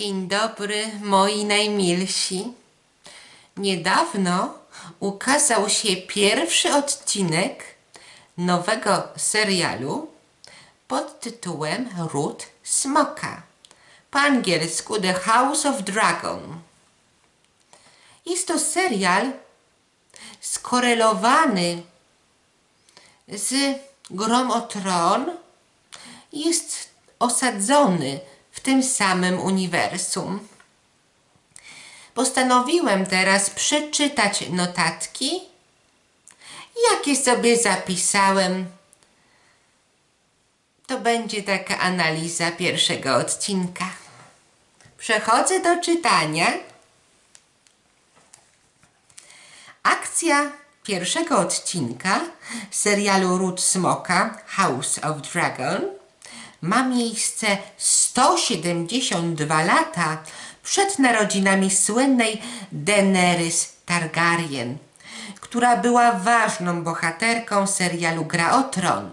Dzień dobry, moi najmilsi. Niedawno ukazał się pierwszy odcinek nowego serialu pod tytułem Ród Smoka. Po angielsku The House of Dragon. Jest to serial skorelowany z Grom o Tron jest osadzony w tym samym uniwersum. Postanowiłem teraz przeczytać notatki, jakie sobie zapisałem. To będzie taka analiza pierwszego odcinka. Przechodzę do czytania. Akcja pierwszego odcinka serialu Ród Smoka House of Dragon ma miejsce 172 lata przed narodzinami słynnej Daenerys Targaryen, która była ważną bohaterką serialu Gra o Tron.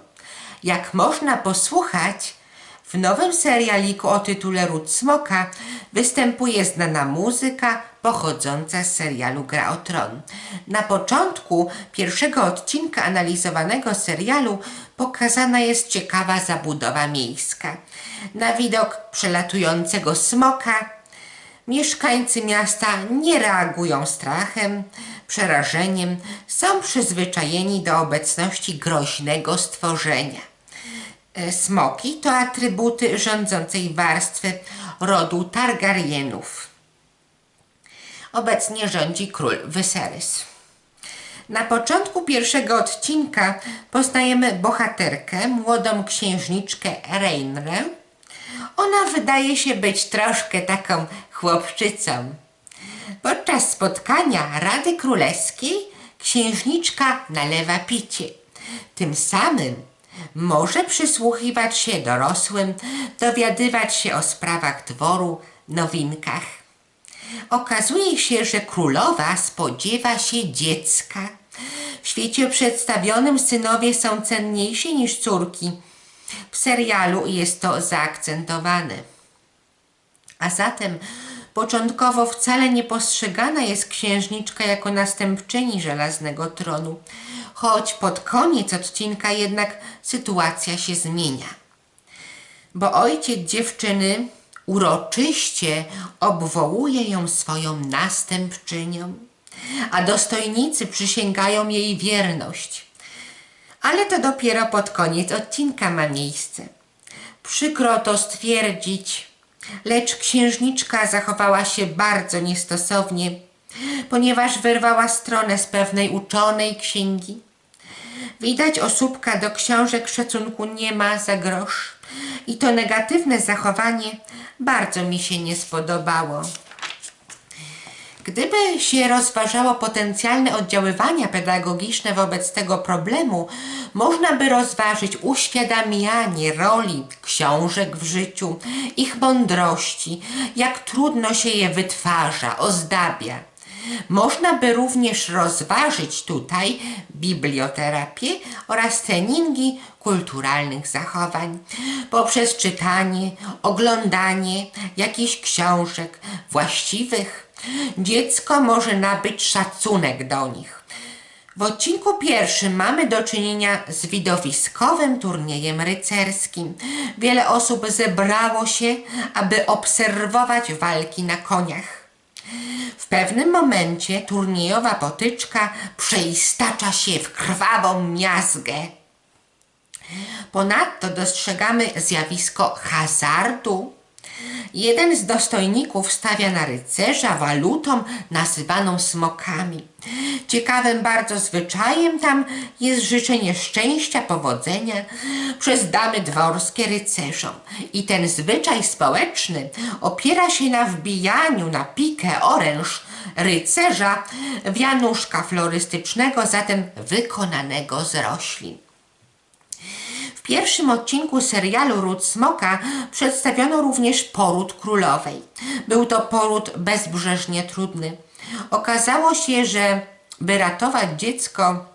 Jak można posłuchać, w nowym serialiku o tytule Ród Smoka występuje znana muzyka pochodząca z serialu Gra o Tron. Na początku pierwszego odcinka analizowanego serialu pokazana jest ciekawa zabudowa miejska. Na widok przelatującego smoka mieszkańcy miasta nie reagują strachem, przerażeniem, są przyzwyczajeni do obecności groźnego stworzenia. E, Smoki to atrybuty rządzącej warstwy rodu Targaryenów. Obecnie rządzi król Viserys. Na początku pierwszego odcinka poznajemy bohaterkę, młodą księżniczkę Reinrę. Ona wydaje się być troszkę taką chłopczycą. Podczas spotkania Rady Królewskiej księżniczka nalewa picie. Tym samym może przysłuchiwać się dorosłym, dowiadywać się o sprawach dworu, nowinkach. Okazuje się, że królowa spodziewa się dziecka. W świecie przedstawionym synowie są cenniejsi niż córki. W serialu jest to zaakcentowane. A zatem początkowo wcale nie postrzegana jest księżniczka jako następczyni żelaznego tronu, choć pod koniec odcinka jednak sytuacja się zmienia. Bo ojciec dziewczyny uroczyście obwołuje ją swoją następczynią, a dostojnicy przysięgają jej wierność. Ale to dopiero pod koniec odcinka ma miejsce. Przykro to stwierdzić, lecz księżniczka zachowała się bardzo niestosownie, ponieważ wyrwała stronę z pewnej uczonej księgi. Widać osóbka do książek szacunku nie ma za grosz i to negatywne zachowanie bardzo mi się nie spodobało. Gdyby się rozważało potencjalne oddziaływania pedagogiczne wobec tego problemu, można by rozważyć uświadamianie roli książek w życiu, ich mądrości, jak trudno się je wytwarza, ozdabia. Można by również rozważyć tutaj biblioterapię oraz treningi kulturalnych zachowań poprzez czytanie, oglądanie jakichś książek właściwych. Dziecko może nabyć szacunek do nich. W odcinku pierwszym mamy do czynienia z widowiskowym turniejem rycerskim. Wiele osób zebrało się, aby obserwować walki na koniach. W pewnym momencie turniejowa potyczka przeistacza się w krwawą miazgę. Ponadto dostrzegamy zjawisko hazardu. Jeden z dostojników stawia na rycerza walutą nazywaną smokami. Ciekawym bardzo zwyczajem tam jest życzenie szczęścia, powodzenia przez damy dworskie rycerzom. I ten zwyczaj społeczny opiera się na wbijaniu na pikę oręż rycerza w januszka florystycznego, zatem wykonanego z roślin. Pierwszym odcinku serialu Ród Smoka przedstawiono również poród królowej. Był to poród bezbrzeżnie trudny. Okazało się, że by ratować dziecko,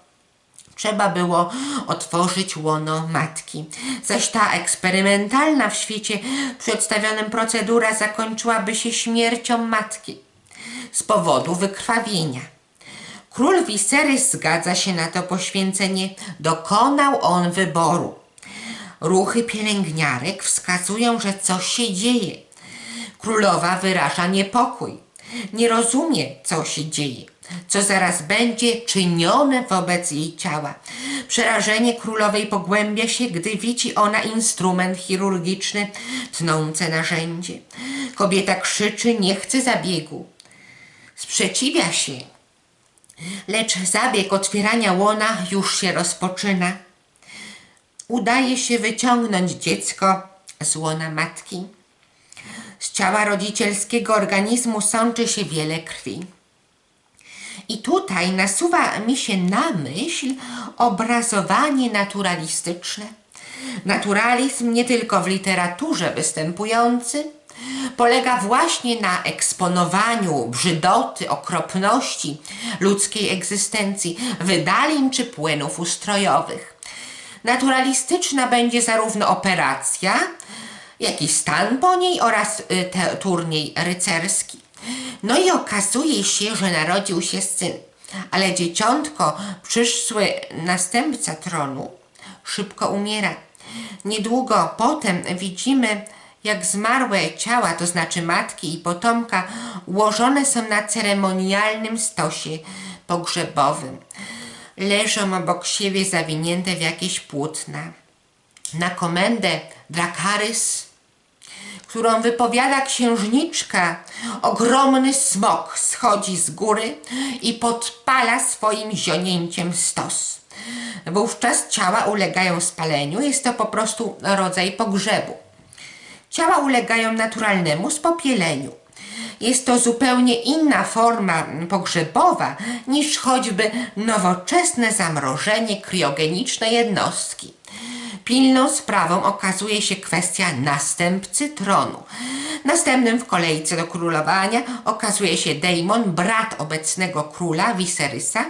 Trzeba było otworzyć łono matki. Zaś ta eksperymentalna w świecie przedstawionym procedura zakończyłaby się śmiercią matki z powodu wykrwawienia. Król Viserys zgadza się na to poświęcenie. Dokonał on wyboru. Ruchy pielęgniarek wskazują, że coś się dzieje. Królowa wyraża niepokój. Nie rozumie, co się dzieje, co zaraz będzie czynione wobec jej ciała. Przerażenie królowej pogłębia się, gdy widzi ona instrument chirurgiczny, tnące narzędzie. Kobieta krzyczy, nie chce zabiegu. Sprzeciwia się, lecz zabieg otwierania łona już się rozpoczyna. Udaje się wyciągnąć dziecko z łona matki. Z ciała rodzicielskiego organizmu sączy się wiele krwi. I tutaj nasuwa mi się na myśl obrazowanie naturalistyczne. Naturalizm nie tylko w literaturze występujący, polega właśnie na eksponowaniu brzydoty, okropności ludzkiej egzystencji, wydalin czy płynów ustrojowych. Naturalistyczna będzie zarówno operacja, jak i stan po niej oraz y, te, turniej rycerski. No i okazuje się, że narodził się syn, ale dzieciątko, przyszły następca tronu, szybko umiera. Niedługo potem widzimy, jak zmarłe ciała, to znaczy matki i potomka, ułożone są na ceremonialnym stosie pogrzebowym. Leżą obok siebie zawinięte w jakieś płótna. Na komendę Dracarys, którą wypowiada księżniczka, ogromny smok schodzi z góry i podpala swoim zionięciem stos. Wówczas ciała ulegają spaleniu, jest to po prostu rodzaj pogrzebu. Ciała ulegają naturalnemu spopieleniu. Jest to zupełnie inna forma pogrzebowa niż choćby nowoczesne zamrożenie kriogeniczne jednostki. Pilną sprawą okazuje się kwestia następcy tronu. Następnym w kolejce do królowania okazuje się Daemon, brat obecnego króla Viserysa,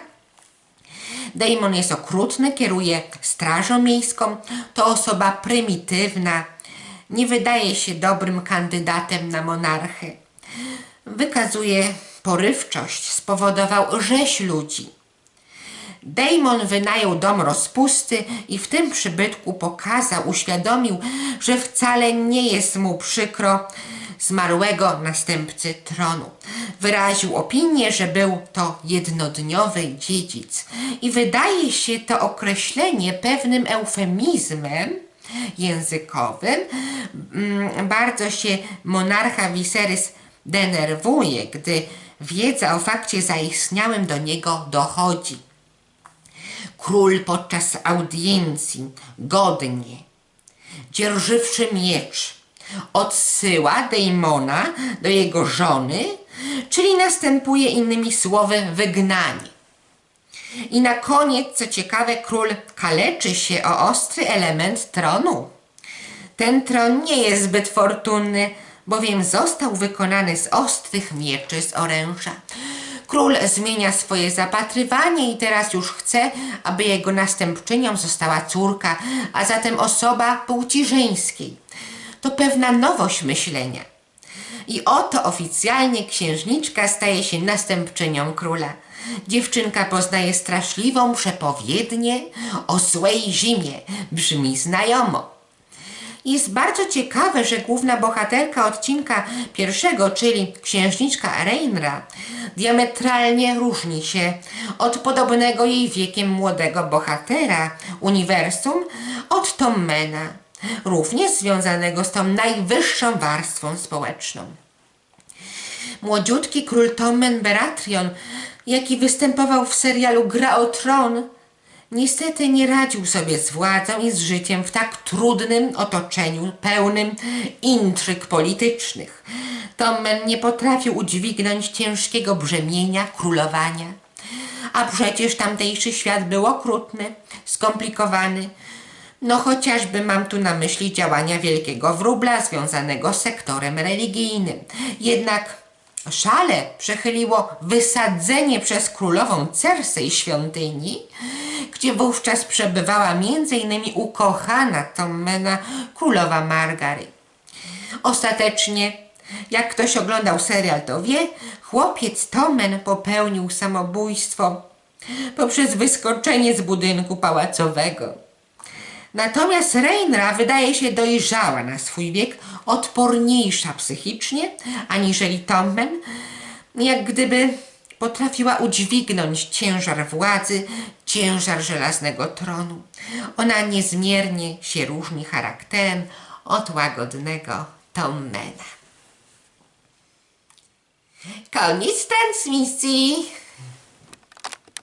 Damon jest okrutny, kieruje strażą miejską, to osoba prymitywna, nie wydaje się dobrym kandydatem na monarchę. Wykazuje porywczość, spowodował rzeź ludzi. Damon wynajął dom rozpusty i w tym przybytku pokazał, uświadomił, że wcale nie jest mu przykro zmarłego następcy tronu. Wyraził opinię, że był to jednodniowy dziedzic i wydaje się to określenie pewnym eufemizmem językowym. Mm, Bardzo się monarcha Viserys denerwuje, gdy wiedza o fakcie zaistniałym do niego dochodzi. Król podczas audiencji godnie, dzierżywszy miecz, odsyła Dejmona do jego żony, czyli następuje innymi słowy wygnanie. I na koniec, co ciekawe, król kaleczy się o ostry element tronu. Ten tron nie jest zbyt fortunny, bowiem został wykonany z ostrych mieczy z oręża. Król zmienia swoje zapatrywanie i teraz już chce, aby jego następczynią została córka, a zatem osoba płci żeńskiej. To pewna nowość myślenia. I oto oficjalnie księżniczka staje się następczynią króla. Dziewczynka poznaje straszliwą przepowiednię o złej zimie. Brzmi znajomo. Jest bardzo ciekawe, że główna bohaterka odcinka pierwszego, czyli księżniczka Reinra, diametralnie różni się od podobnego jej wiekiem młodego bohatera uniwersum od Tommena, również związanego z tą najwyższą warstwą społeczną. Młodziutki król Tommen Baratheon, jaki występował w serialu Gra o Tron, niestety nie radził sobie z władzą i z życiem w tak trudnym otoczeniu, pełnym intryg politycznych. Tommen nie potrafił udźwignąć ciężkiego brzemienia królowania. A przecież tamtejszy świat był okrutny, skomplikowany. No chociażby mam tu na myśli działania wielkiego wróbla związanego z sektorem religijnym. Jednak szale przechyliło wysadzenie przez królową Cersei świątyni, gdzie wówczas przebywała m.in. ukochana Tommena królowa Margary. Ostatecznie, jak ktoś oglądał serial, to wie, chłopiec Tomen popełnił samobójstwo poprzez wyskoczenie z budynku pałacowego. Natomiast Reinra wydaje się dojrzała na swój wiek, odporniejsza psychicznie, aniżeli Tommen, jak gdyby potrafiła udźwignąć ciężar władzy, ciężar żelaznego tronu. Ona niezmiernie się różni charakterem od łagodnego Tommena. Koniec transmisji.